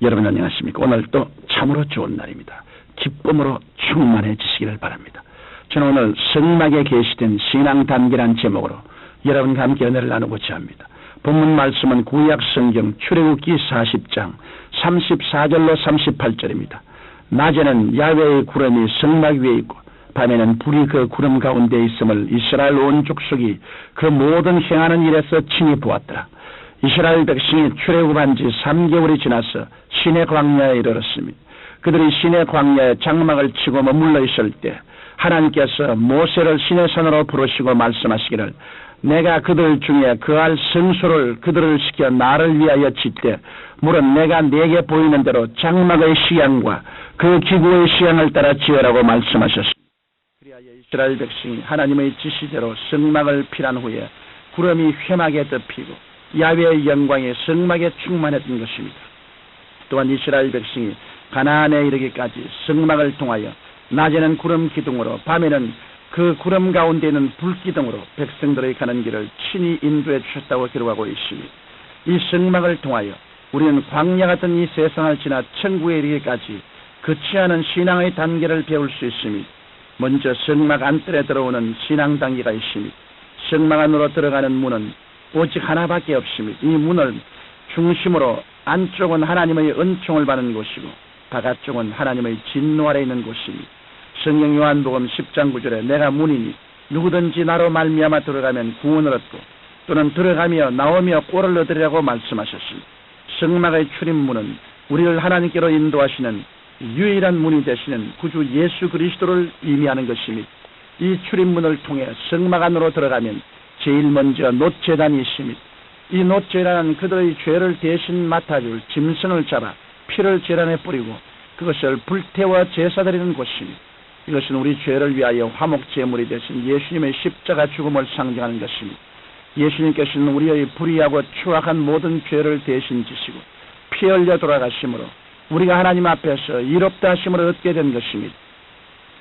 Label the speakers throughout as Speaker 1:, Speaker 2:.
Speaker 1: 여러분 안녕하십니까? 오늘도 참으로 좋은 날입니다. 기쁨으로 충만해지시기를 바랍니다. 저는 오늘 성막에 계시된 신앙 단계란 제목으로 여러분과 함께 연애를 나누고자 합니다. 본문 말씀은 구약 성경 출애굽기 40장 34절로 38절입니다. 낮에는 야외의 구름이 성막 위에 있고 밤에는 불이 그 구름 가운데 있음을 이스라엘 온 족속이 그 모든 행하는 일에서 친히 보았더라. 이스라엘 백성이 출애굽한 지 3개월이 지나서 시내 광야에 이르렀습니다. 그들이 시내 광야에 장막을 치고 머물러 있을 때 하나님께서 모세를 시내 산으로 부르시고 말씀하시기를 내가 그들 중에 그할 성소를 그들을 시켜 나를 위하여 짓되 물은 내가 내게 보이는 대로 장막의 시향과 그 기구의 시향을 따라 지으라고 말씀하셨습니다. 이스라엘 백성이 하나님의 지시대로 성막을 피란 후에 구름이 휘하게 덮이고 야외의 영광이 성막에 충만했던 것입니다. 또한 이스라엘 백성이 가나안에 이르기까지 성막을 통하여 낮에는 구름 기둥으로 밤에는 그 구름 가운데 있는 불 기둥으로 백성들의 가는 길을 친히 인도해 주셨다고 기록하고 있습니다. 이 성막을 통하여 우리는 광야 같은 이 세상을 지나 천국에 이르기까지 그치 않은 신앙의 단계를 배울 수 있습니다. 먼저 성막 안뜰에 들어오는 신앙 단계가 있습니다. 성막 안으로 들어가는 문은 오직 하나밖에 없습니다. 이 문을 중심으로 안쪽은 하나님의 은총을 받는 곳이고 바깥쪽은 하나님의 진노 아래 있는 곳입니다. 성경 요한복음 10장 9절에 내가 문이니 누구든지 나로 말미암아 들어가면 구원을 얻고 또는 들어가며 나오며 꼴을 얻으리라고 말씀하셨습니다. 성막의 출입문은 우리를 하나님께로 인도하시는 유일한 문이 되시는 구주 예수 그리스도를 의미하는 것입니다. 이 출입문을 통해 성막 안으로 들어가면 제일 먼저 노제단이 있습니다. 이 노제단은 그들의 죄를 대신 맡아줄 짐승을 잡아 피를 제단에 뿌리고 그것을 불태워 제사드리는 곳입니다. 이것은 우리 죄를 위하여 화목 제물이 되신 예수님의 십자가 죽음을 상징하는 것입니다. 예수님께서는 우리의 불의하고 추악한 모든 죄를 대신 지시고 피 흘려 돌아가심으로 우리가 하나님 앞에서 이롭다 하심을 얻게 된 것입니다.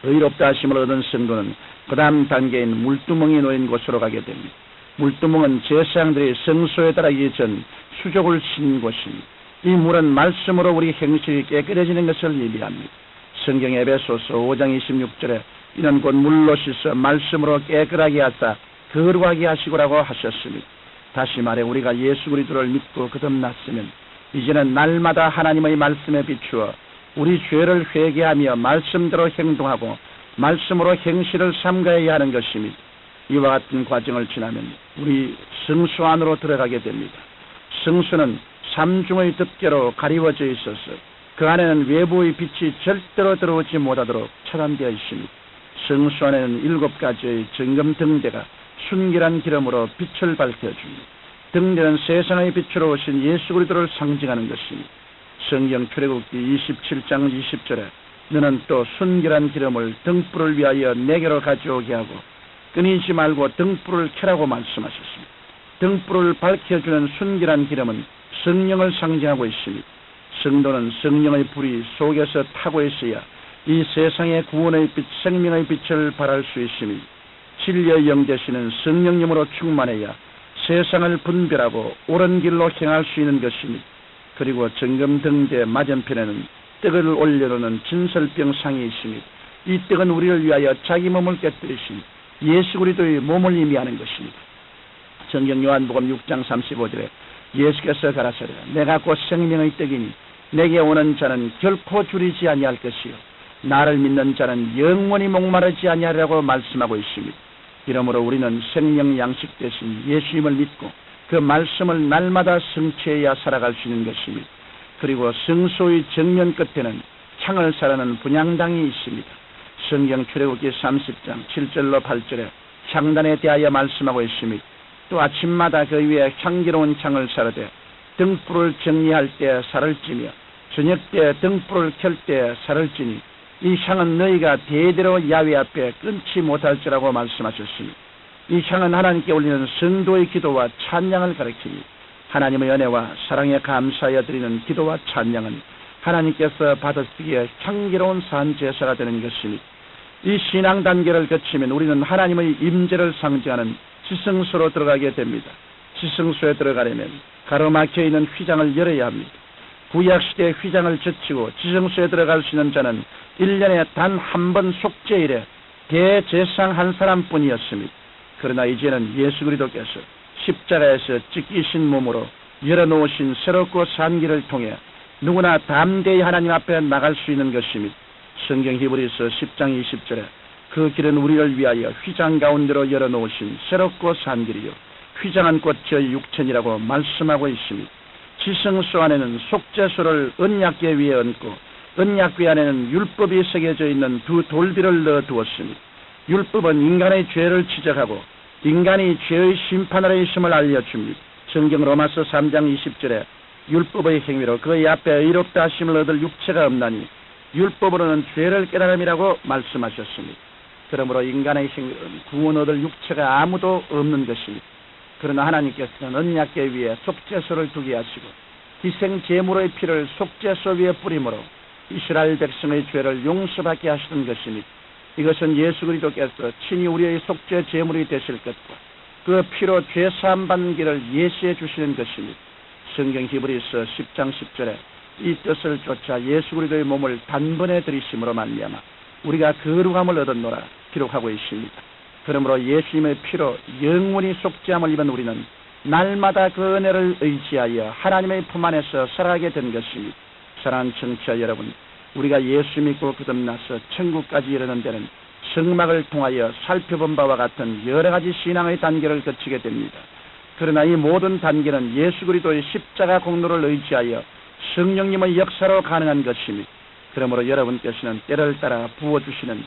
Speaker 1: 의롭다 하심을 얻은 성도는 그 다음 단계인 물두멍이 놓인 곳으로 가게 됩니다. 물두멍은 제사장들이 성소에 따라기 전 수족을 신 곳입니다. 이 물은 말씀으로 우리 행실이 깨끗해지는 것을 의미합니다. 성경 에베소서 5장 26절에 이는 곧 물로 씻어 말씀으로 깨끗하게 하사 거룩하게 하시고라고 하셨습니다. 다시 말해 우리가 예수 그리스도를 믿고 거듭났으면 이제는 날마다 하나님의 말씀에 비추어 우리 죄를 회개하며 말씀대로 행동하고 말씀으로 행실을 삼가야 하는 것입니다. 이와 같은 과정을 지나면 우리 성수 안으로 들어가게 됩니다. 성수는 삼중의 덮개로 가리워져 있어서 그 안에는 외부의 빛이 절대로 들어오지 못하도록 차단되어 있습니다. 성수 안에는 일곱 가지의 정금 등대가 순결한 기름으로 빛을 밝혀줍니다. 등대는 세상의 빛으로 오신 예수 그리스도를 상징하는 것입니다. 성경 출애굽기 27장 20절에 너는 또 순결한 기름을 등불을 위하여 내게로 가져오게 하고 끊이지 말고 등불을 켜라고 말씀하셨습니다. 등불을 밝혀주는 순결한 기름은 성령을 상징하고 있습니다. 성도는 성령의 불이 속에서 타고 있어야 이 세상의 구원의 빛, 생명의 빛을 발할 수 있습니다. 진리의 영 되시는 성령님으로 충만해야 세상을 분별하고 옳은 길로 행할 수 있는 것입니다. 그리고 정금 등대 맞은편에는 떡을 올려놓는 진설병 상이 있습니다. 이 떡은 우리를 위하여 자기 몸을 깨뜨리신 예수 그리스도의 몸을 의미하는 것입니다. 성경 요한복음 6장 35절에 예수께서 가라사대 내가 곧 생명의 떡이니 내게 오는 자는 결코 줄이지 아니할 것이요 나를 믿는 자는 영원히 목마르지 아니하리라고 말씀하고 있습니다. 이러므로 우리는 생명 양식 대신 예수님을 믿고 그 말씀을 날마다 성취해야 살아갈 수 있는 것입니다. 그리고 성소의 정면 끝에는 창을 사라는 분양당이 있습니다. 성경 출애굽기 30장 7절로 8절에 창단에 대하여 말씀하고 있습니다. 또 아침마다 그 위에 향기로운 창을 사르되 등불을 정리할 때 살을 찌며 저녁 때 등불을 켤 때 살을 찌니 이 향은 너희가 대대로 야외 앞에 끊지 못할지라고 말씀하셨습니다. 이 향은 하나님께 올리는 성도의 기도와 찬양을 가리킵니다. 하나님의 은혜와 사랑에 감사하여 드리는 기도와 찬양은 하나님께서 받으시기에 향기로운 산제사가 되는 것입니다. 이 신앙 단계를 거치면 우리는 하나님의 임재를 상징하는 지성소로 들어가게 됩니다. 지성소에 들어가려면 가로막혀 있는 휘장을 열어야 합니다. 구약시대의 휘장을 젖히고 지성소에 들어갈 수 있는 자는 1년에 단 한 번 속죄일에 대제상 한 사람뿐이었습니다. 그러나 이제는 예수 그리스도께서 십자가에서 찢기신 몸으로 열어놓으신 새롭고 산 길을 통해 누구나 담대히 하나님 앞에 나갈 수 있는 것입니다. 성경 히브리서 10장 20절에 그 길은 우리를 위하여 휘장 가운데로 열어놓으신 새롭고 산 길이요 휘장한 꽃 저희 육천이라고 말씀하고 있습니다. 지성소 안에는 속죄소를 언약궤 위에 얹고 언약궤 안에는 율법이 새겨져 있는 두 돌비를 넣어 두었습니다. 율법은 인간의 죄를 지적하고 인간이 죄의 심판 아래 있음을 알려줍니다. 성경 로마서 3장 20절에 율법의 행위로 그의 앞에 의롭다 하심을 얻을 육체가 없나니 율법으로는 죄를 깨달음이라고 말씀하셨습니다. 그러므로 인간의 행위로는 구원 얻을 육체가 아무도 없는 것입니다. 그러나 하나님께서는 언약궤 위에 속죄소를 두게 하시고 희생 제물의 피를 속죄소 위에 뿌림으로 이스라엘 백성의 죄를 용서받게 하시는 것입니다. 이것은 예수 그리스도께서 친히 우리의 속죄 제물이 되실 것과 그 피로 죄 사함 받는 길을 예시해 주시는 것입니다. 성경 히브리서 10장 10절에 이 뜻을 쫓아 예수 그리스도의 몸을 단번에 들이심으로 말미암아 우리가 거룩함을 얻었노라 기록하고 있습니다. 그러므로 예수님의 피로 영원히 속죄함을 입은 우리는 날마다 그 은혜를 의지하여 하나님의 품 안에서 살아가게 된 것입니다. 사랑하는 청취자 여러분, 우리가 예수 믿고 거듭나서 천국까지 이르는 데는 성막을 통하여 살펴본 바와 같은 여러 가지 신앙의 단계를 거치게 됩니다. 그러나 이 모든 단계는 예수 그리스도의 십자가 공로를 의지하여 성령님의 역사로 가능한 것입니다. 그러므로 여러분께서는 때를 따라 부어주시는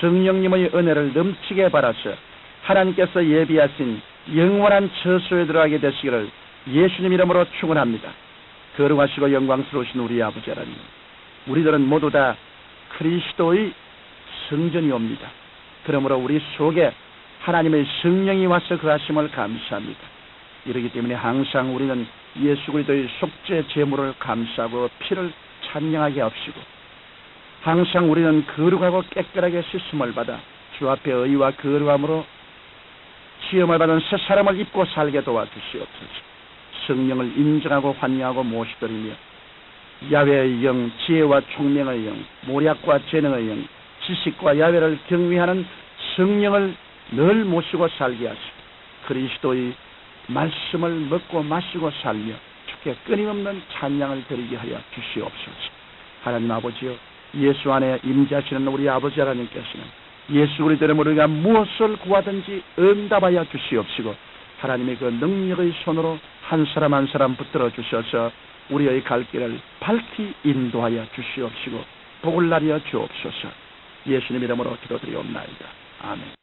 Speaker 1: 성령님의 은혜를 넘치게 받아서 하나님께서 예비하신 영원한 처소에 들어가게 되시기를 예수님 이름으로 축원합니다. 거룩하시고 영광스러우신 우리 아버지 하나님, 우리들은 모두 다 그리스도의 성전이 옵니다. 그러므로 우리 속에 하나님의 성령이 와서 그하심을 감사합니다. 이러기 때문에 항상 우리는 예수 그리스도의 속죄 제물을 감사하고 피를 찬양하게 합시고 항상 우리는 거룩하고 깨끗하게 씻음을 받아 주 앞에 의와 거룩함으로 시험을 받은 새 사람을 입고 살게 도와주시옵소서. 성령을 인정하고 환영하고 모시드리며 야외의 영, 지혜와 총명의 영, 모략과 재능의 영, 지식과 야외를 경외하는 성령을 늘 모시고 살게 하시고 그리스도의 말씀을 먹고 마시고 살며 주께 끊임없는 찬양을 드리게 하여 주시옵소서. 하나님 아버지여 예수 안에 임재하시는 우리 아버지 하나님께서는 예수 그리스도의 우리가 무엇을 구하든지 응답하여 주시옵시고 하나님의 그 능력의 손으로 한 사람 한 사람 붙들어 주셔서 우리의 갈 길을 밝히 인도하여 주시옵시고 복을 나려 주옵소서 예수님 이름으로 기도드리옵나이다. 아멘.